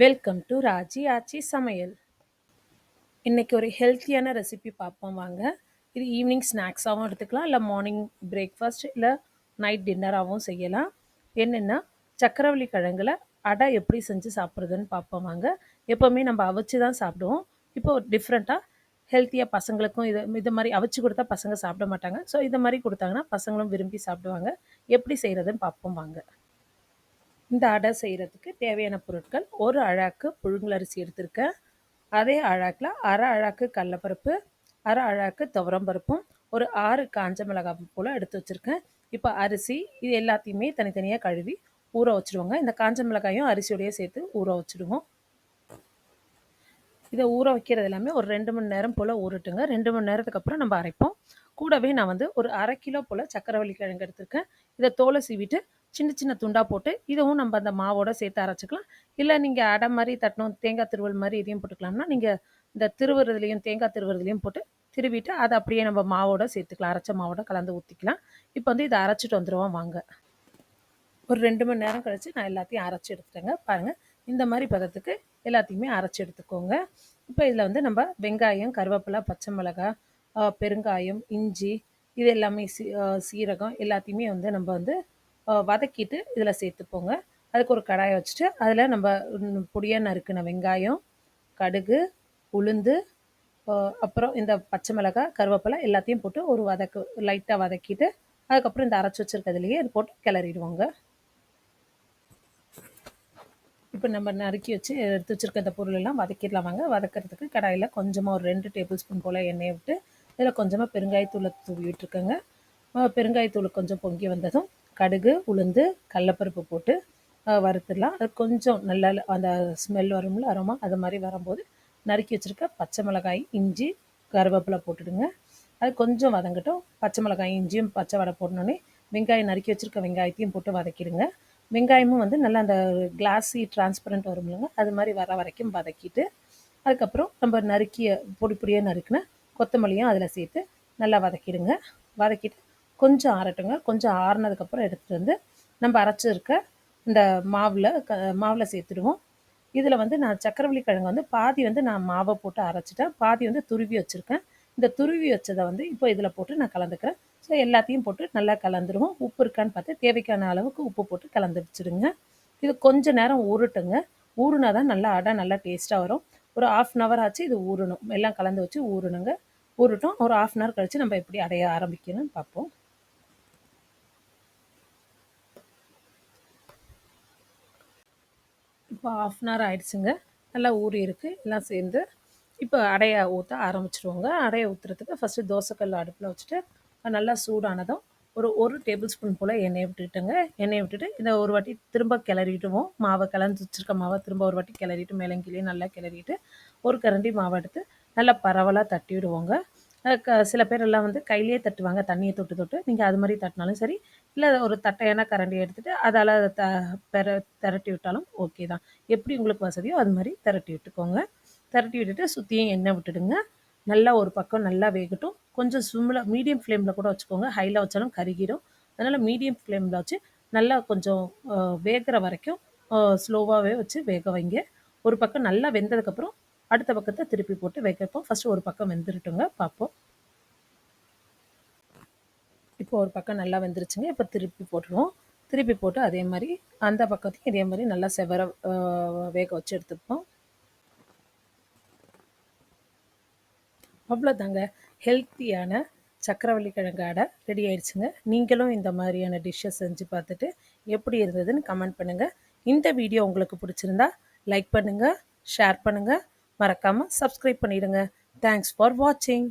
Welcome to Raji ஆச்சி சமையல் இன்றைக்கி ஒரு ஹெல்த்தியான ரெசிபி பார்ப்போம் வாங்க. இது ஈவினிங் ஸ்நாக்ஸாகவும் எடுத்துக்கலாம் இல்லை மார்னிங் பிரேக்ஃபாஸ்ட் இல்லை நைட் டின்னராகவும் செய்யலாம். என்னென்னா சக்கரவள்ளி கிழங்குல அடை எப்படி செஞ்சு சாப்பிட்றதுன்னு பார்ப்போம் வாங்க. எப்போவுமே நம்ம அவிச்சு தான் சாப்பிடுவோம். இப்போ டிஃப்ரெண்ட்டாக ஹெல்த்தியாக பசங்களுக்கும் இது இது மாதிரி அவிச்சு கொடுத்தா பசங்க சாப்பிட மாட்டாங்க. ஸோ இது மாதிரி கொடுத்தாங்கன்னா பசங்களும் விரும்பி சாப்பிடுவாங்க. எப்படி செய்கிறதுன்னு பார்ப்போம் வாங்க. இந்த அடை செய்கிறதுக்கு தேவையான பொருட்கள் ஒரு அழாக்கு புழுங்கலரிசி எடுத்திருக்கேன் அதே அழாக்கில் அரை அழாக்கு கடலப்பருப்பு அரை அழாக்கு துவரம்பருப்பும் ஒரு ஆறு காஞ்ச மிளகாய் போல் எடுத்து வச்சுருக்கேன். இப்போ அரிசி இது எல்லாத்தையுமே தனித்தனியாக கழுவி ஊற வச்சுருவோங்க. இந்த காஞ்ச மிளகாயும் அரிசியோடையே சேர்த்து ஊற வச்சுடுவோம். இதை ஊற வைக்கிறது எல்லாமே ஒரு ரெண்டு மணி நேரம் போல் ஊறட்டுங்க. ரெண்டு மணி நேரத்துக்கு அப்புறம் நம்ம அரைப்போம். கூடவே நான் வந்து ஒரு அரை கிலோ போல் சக்கரவள்ளி கிழங்கு எடுத்திருக்கேன். இதை தோலை சீவிட்டு சின்ன சின்ன துண்டாக போட்டு இதுவும் நம்ம அந்த மாவோட சேர்த்து அரைச்சிக்கலாம். இல்லை நீங்கள் அடை மாதிரி தட்டணும் தேங்காய் திருவல் மாதிரி இதையும் போட்டுக்கலாம்னா நீங்கள் இந்த திருவுறதுலையும் தேங்காய் திருவுறதுலையும் போட்டு திருவிட்டு அதை அப்படியே நம்ம மாவோட சேர்த்துக்கலாம். அரைச்ச மாவோட கலந்து ஊற்றிக்கலாம் இப்போ வந்து இதை அரைச்சிட்டு வந்துடுவோம் வாங்க. ஒரு ரெண்டு மணி நேரம் கழித்து நான் எல்லாத்தையும் அரைச்சி எடுத்துட்டேங்க. பாருங்கள் இந்த மாதிரி பதத்துக்கு எல்லாத்தையுமே அரைச்சி எடுத்துக்கோங்க. இப்போ இதில் வந்து நம்ம வெங்காயம் கருவேப்பிலை பச்சை மிளகாய் பெருங்காயம் இஞ்சி இது எல்லாமே சீ சீரகம் எல்லாத்தையுமே வந்து நம்ம வந்து வதக்கிட்டு இதில் சேர்த்துப்போங்க அதுக்கு ஒரு கடாயை வச்சுட்டு அதில் நம்ம பொடியாக நறுக்கின வெங்காயம் கடுகு உளுந்து அப்புறம் இந்த பச்சை மிளகாய் கருவேப்பிலை எல்லாத்தையும் போட்டு ஒரு வதக்கு லைட்டாக வதக்கிட்டு அதுக்கப்புறம் இந்த அரைச்சி வச்சுருக்கிறதுலையே இது போட்டு கிளறிடுவாங்க. இப்போ நம்ம நறுக்கி வச்சு எடுத்து வச்சுருக்க இந்த பொருளெல்லாம் வதக்கிடலாம் வாங்க. வதக்கிறதுக்கு கடாயில் கொஞ்சமாக ஒரு ரெண்டு டேபிள் ஸ்பூன் போல் எண்ணெயை விட்டு இதில் கொஞ்சமாக பெருங்காயத்தூளை தூவி விட்டுருக்கேங்க. பெருங்காயத்தூள் கொஞ்சம் பொங்கி வந்ததும் கடுகு உளுந்து கடலப்பருப்பு போட்டு வறுத்துடலாம். அது கொஞ்சம் நல்லா அந்த ஸ்மெல் வரும்ல அரோமா அது மாதிரி வரும்போது நறுக்கி வச்சுருக்க பச்சை மிளகாய் இஞ்சி கருவேப்பிலை போட்டுடுங்க. அது கொஞ்சம் வதங்கட்டும். பச்சை மிளகாய் இஞ்சியும் பச்சை வடை போடணுன்னே வெங்காயம் நறுக்கி வச்சுருக்க வெங்காயத்தையும் போட்டு வதக்கிடுங்க. வெங்காயமும் வந்து நல்லா அந்த கிளாஸி டிரான்ஸ்பரண்ட் வரும் இல்லைங்க அது மாதிரி வர வரைக்கும் வதக்கிட்டு அதுக்கப்புறம் நம்ம நறுக்கிய பொடி பொடியாக நறுக்கின கொத்தமல்லியும் அதில் சேர்த்து நல்லா வதக்கிடுங்க. வதக்கிட்டு கொஞ்சம் ஆறட்டுங்க. கொஞ்சம் ஆறுனதுக்கப்புறம் எடுத்துகிட்டு வந்து நம்ம அரைச்சிருக்க இந்த மாவில் க மாவில் சேர்த்துடுவோம். இதில் வந்து நான் சக்கரவள்ளி கிழங்கு வந்து பாதி வந்து நான் மாவை போட்டு அரைச்சிட்டேன். பாதி வந்து துருவி வச்சுருக்கேன். இந்த துருவி வச்சதை வந்து இப்போ இதில் போட்டு நான் கலந்துக்கிறேன். ஸோ எல்லாத்தையும் போட்டு நல்லா கலந்துருவோம். உப்பு இருக்கான்னு பார்த்து தேவைக்கான அளவுக்கு உப்பு போட்டு கலந்து வச்சுடுங்க. இது கொஞ்சம் நேரம் ஊறட்டுங்க. ஊறுனா தான் நல்லா அடை நல்லா டேஸ்ட்டாக வரும். ஒரு ஆஃப் அன் ஹவர் ஆச்சு இது ஊறணும். எல்லாம் கலந்து வச்சு ஊறணுங்க. ஊறட்டும். ஒரு ஆஃப் அன் ஹவர் கழித்து நம்ம எப்படி அடைய ஆரம்பிக்கணும்னு பார்ப்போம். இப்போ ஆஃப் அன் ஹவர் ஆயிடுச்சுங்க. நல்லா ஊறி இருக்குது எல்லாம் சேர்ந்து இப்போ அடையை ஊற்ற ஆரம்பிச்சிடுவோங்க அடையை ஊற்றுறதுக்கு ஃபஸ்ட்டு தோசைக்கல் அடுப்பில் வச்சுட்டு நல்லா சூடானதும் ஒரு ஒரு டேபிள் ஸ்பூன் போல் எண்ணெயை விட்டுட்டுங்க. எண்ணெயை விட்டுட்டு இதை ஒரு வாட்டி திரும்ப கிளறிட்டுவோம் மாவை கலந்து வச்சுருக்க மாவை திரும்ப ஒரு வாட்டி கிளறிட்டு மேலங்கிலேயே நல்லா கிளறிட்டு ஒரு கரண்டி மாவை எடுத்து நல்லா பரவலாக தட்டி விடுவோங்க சில பேர் எல்லாம் வந்து கையிலேயே தட்டுவாங்க தண்ணியை தொட்டு தொட்டு. நீங்கள் அது மாதிரி தட்டினாலும் சரி இல்லை ஒரு தட்டையான கரண்டி எடுத்துகிட்டு அதால் த பெற திரட்டி விட்டாலும் ஓகே தான். எப்படி உங்களுக்கு வசதியோ அது மாதிரி திரட்டி விட்டுக்கோங்க. திரட்டி விட்டுட்டு சுற்றியும் எண்ணெய் விட்டுடுங்க. நல்லா ஒரு பக்கம் நல்லா வேகட்டும். கொஞ்சம் சிம்மில் மீடியம் ஃப்ளேமில் கூட வச்சுக்கோங்க. ஹையில் வச்சாலும் கருகிடும் அதனால் மீடியம் ஃப்ளேமில் வச்சு நல்லா கொஞ்சம் வேகிற வரைக்கும் ஸ்லோவாகவே வச்சு வேக வைங்க. ஒரு பக்கம் நல்லா வெந்ததுக்கப்புறம் அடுத்த பக்கத்தை திருப்பி போட்டு வைக்கப்போம். ஃபஸ்ட்டு ஒரு பக்கம் வெந்துருட்டுங்க. பார்ப்போம். இப்போ ஒரு பக்கம் நல்லா வெந்துருச்சுங்க. இப்போ திருப்பி போட்டுருவோம். திருப்பி போட்டு அதே மாதிரி அந்த பக்கத்தையும் இதே மாதிரி நல்லா செவர வேக வச்சு எடுத்துப்போம். அவ்வளோதாங்க. ஹெல்த்தியான சக்கரவள்ளி கிழங்கு அடை ரெடி ஆயிடுச்சுங்க. நீங்களும் இந்த மாதிரியான டிஷ்ஷை செஞ்சு பார்த்துட்டு எப்படி இருந்ததுன்னு கமெண்ட் பண்ணுங்கள் இந்த வீடியோ உங்களுக்கு பிடிச்சிருந்தா லைக் பண்ணுங்கள் ஷேர் பண்ணுங்கள் மறக்காமல் சப்ஸ்கிரைப் பண்ணிவிடுங்க தேங்க்ஸ் ஃபார் வாட்சிங்